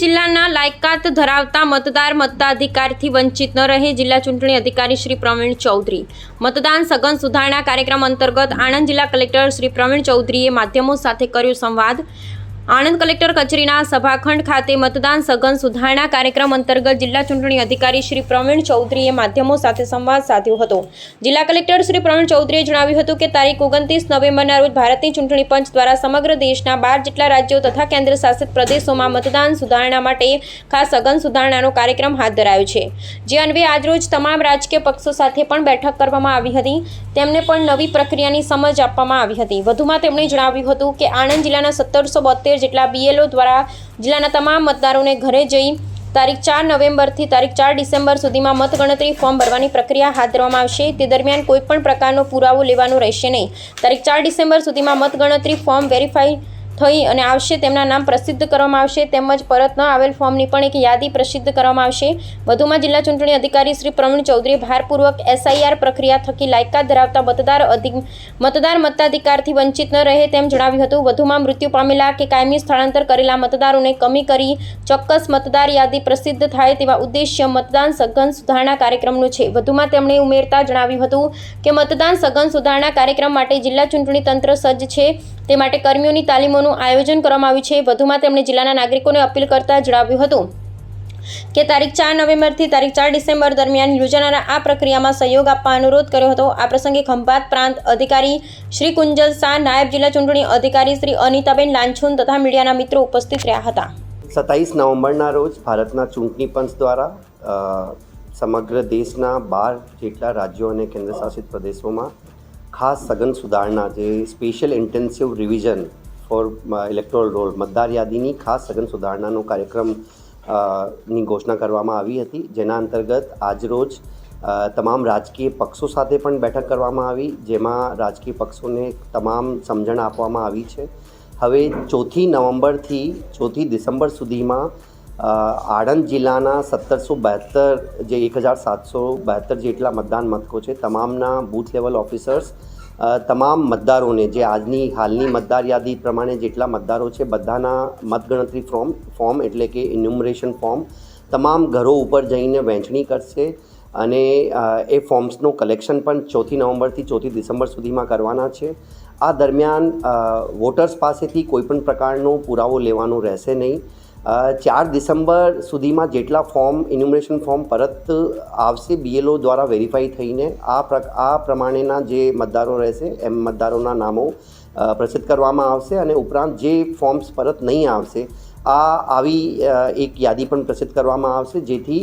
જિલ્લાના લાયકાત ધરાવતા મતદાર મતાધિકારથી વંચિત ન રહે જિલ્લા ચૂંટણી અધિકારી શ્રી પ્રવીણ ચૌધરી. મતદાન સઘન સુધારણા કાર્યક્રમ અંતર્ગત આણંદ જિલ્લા કલેક્ટર શ્રી પ્રવીણ ચૌધરીએ માધ્યમો સાથે કર્યો સંવાદ. આણંદ કલેક્ટર કચેરીના સભાખંડ ખાતે મતદાન સઘન સુધારણા કાર્યક્રમ અંતર્ગત જિલ્લા ચૂંટણી અધિકારી શ્રી પ્રવીણ ચૌધરીએ માધ્યમો સાથે સંવાદ સાધ્યો હતો. જિલ્લા કલેક્ટર શ્રી પ્રવીણ ચૌધરીએ જણાવ્યું હતું કે તારીખ ઓગણત્રીસ નવેમ્બરના રોજ ભારતની ચૂંટણી પંચ દ્વારા સમગ્ર દેશના બાર જેટલા રાજ્યો તથા કેન્દ્ર શાસિત પ્રદેશોમાં મતદાન સુધારણા માટે ખાસ સઘન સુધારણાનો કાર્યક્રમ હાથ ધરાયો છે. જે અન્વયે આજરોજ તમામ રાજકીય પક્ષો સાથે પણ બેઠક કરવામાં આવી હતી. તેમને પણ નવી પ્રક્રિયાની સમજ આપવામાં આવી હતી. વધુમાં તેમણે જણાવ્યું હતું કે આણંદ જિલ્લાના સત્તરસો બોતેર જેટલા બીએલઓ દ્વારા જિલ્લાના તમામ મતદારોને ઘરે જઈ તારીખ ચાર નવેમ્બરથી તારીખ ચાર ડિસેમ્બર સુધીમાં મતગણતરી ફોર્મ ભરવાની પ્રક્રિયા હાથ ધરવામાં આવશે. તે દરમિયાન કોઈપણ પ્રકારનો પુરાવો લેવાનો રહેશે નહીં. તારીખ ચાર ડિસેમ્બર સુધીમાં મતગણતરી ફોર્મ વેરીફાઈ થઈ અને આવશે, તેમના નામ પ્રસિદ્ધ કરવામાં આવશે, તેમજ પરત ન આવેલ ફોર્મની પણ એક યાદી પ્રસિદ્ધ કરવામાં આવશે. વધુમાં જિલ્લા ચૂંટણી અધિકારી શ્રી પ્રવીણ ચૌધરીએ ભારપૂર્વક એસઆઈઆર પ્રક્રિયા થકી લાયકાત ધરાવતા મતદાર અધિક, મતદાર મતાધિકારથી વંચિત ન રહે તેમ જણાવ્યું હતું. વધુમાં મૃત્યુ પામેલા કે કાયમી સ્થળાંતર કરેલા મતદારોને કમી કરી ચોક્કસ મતદાર યાદી પ્રસિદ્ધ થાય તેવા ઉદ્દેશ્ય મતદાન સઘન સુધારણા કાર્યક્રમનું છે. વધુમાં તેમણે ઉમેરતા જણાવ્યું હતું કે મતદાન સઘન સુધારણા કાર્યક્રમ માટે જિલ્લા ચૂંટણી તંત્ર સજ્જ છે. તે માટે કર્મીઓની તાલીમોનું આયોજન કરવામાં આવ્યું છે. વધુમાં તેમણે જિલ્લાના નાગરિકોને અપીલ કરતા જણાવ્યું હતું કે તારીખ ચાર નવેમ્બરથી તારીખ ચાર ડિસેમ્બર દરમિયાન યોજાનારા આ પ્રક્રિયામાં સહયોગ આપવા અનુરોધ કર્યો હતો. આ પ્રસંગે ખંભાત પ્રાંત અધિકારી શ્રી કુંજલ શાહ, નાયબ જિલ્લા ચૂંટણી અધિકારી શ્રી અનિતાબેન લાંછુન તથા મીડિયાના મિત્રો ઉપસ્થિત રહ્યા હતા. સત્તાવીસ નવેમ્બરના રોજ ભારતના ચૂંટણી પંચ દ્વારા સમગ્ર દેશના બાર જેટલા રાજ્યો અને કેન્દ્રશાસિત પ્રદેશોમાં ખાસ સઘન સુધારણા જે special intensive revision for electoral roll મતદાર યાદીની ખાસ સઘન સુધારણાનો કાર્યક્રમની ઘોષણા કરવામાં આવી હતી. જેના અંતર્ગત આજરોજ તમામ રાજકીય પક્ષો સાથે પણ બેઠક કરવામાં આવી, જેમાં રાજકીય પક્ષોને તમામ સમજણ આપવામાં આવી છે. હવે ચોથી નવેમ્બરથી ચોથી ડિસેમ્બર સુધીમાં આણંદ જિલ્લાના સત્તરસો બહેત્તર જે એક હજાર સાતસો બહેત્તર જેટલા મતદાન મથકો છે, તમામના બૂથ લેવલ ઓફિસર્સ તમામ મતદારોને જે આજની હાલની મતદાર યાદી પ્રમાણે જેટલા મતદારો છે, બધાના મતગણતરી ફોર્મ ફોર્મ એટલે કે ઇન્યુમરેશન ફોર્મ, તમામ ઘરો ઉપર જઈને વહેંચણી કરશે અને એ ફોર્મ્સનું કલેક્શન પણ ચોથી નવેમ્બરથી ચોથી ડિસેમ્બર સુધીમાં કરવાના છે. આ દરમિયાન વોટર્સ પાસેથી કોઈપણ પ્રકારનો પુરાવો લેવાનો રહેશે નહીં. ચાર ડિસેમ્બર સુધીમાં જેટલા ફોર્મ ઇન્યુમરેશન ફોર્મ પરત આવશે બીએલઓ દ્વારા વેરીફાઈ થઈને આ આ પ્રમાણેના જે મતદારો રહેશે, એમ મતદારોના નામો પ્રસિદ્ધ કરવામાં આવશે અને ઉપરાંત જે ફોર્મ્સ પરત નહીં આવશે આ આવી એક યાદી પણ પ્રસિદ્ધ કરવામાં આવશે, જેથી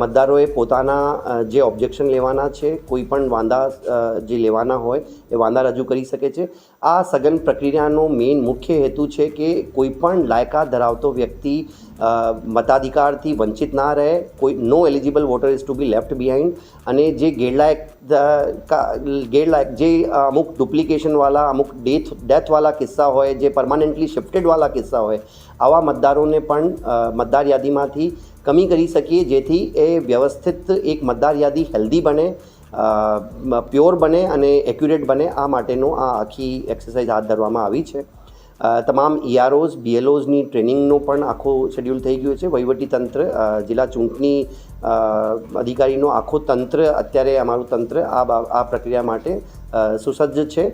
મતદારોએ પોતાના જે ઓબ્જેક્શન લેવાના છે, કોઈ પણ વાંધા જે લેવાના હોય, એ વાંધા રજૂ કરી શકે છે. આ સઘન પ્રક્રિયાનો મેઇન મુખ્ય હેતુ છે કે કોઈ પણ લાયકાત ધરાવતો વ્યક્તિ મતાધિકારથી વંચિત ના રહે, કોઈ no eligible voter is to be left behind અને જે ગેરલાયક ગેરલાયક, જે અમુક ડુપ્લિકેશનવાળા અમુક ડેથ ડેથવાળા કિસ્સા હોય, જે પરમાનન્ટલી શિફ્ટેડવાળા કિસ્સા હોય, આવા મતદારોને પણ મતદાર યાદીમાંથી કમી કરી શકીએ, જેથી એ વ્યવસ્થિત એક મતદાર યાદી હેલ્ધી બને પ્યોર બને અને એક્યુરેટ બને, આ માટેનો આ આખી એક્સરસાઇઝ હાથ ધરવામાં આવી છે. તમામ ઈઆરઓઝ બીએલઓઝની ટ્રેનિંગનો પણ આખો શેડ્યુલ થઈ ગયો છે. વહીવટી તંત્ર જિલ્લા ચૂંટણી અધિકારીનો આખો તંત્ર અત્યારે, અમારું તંત્ર આ પ્રક્રિયા માટે સુસજ્જ છે.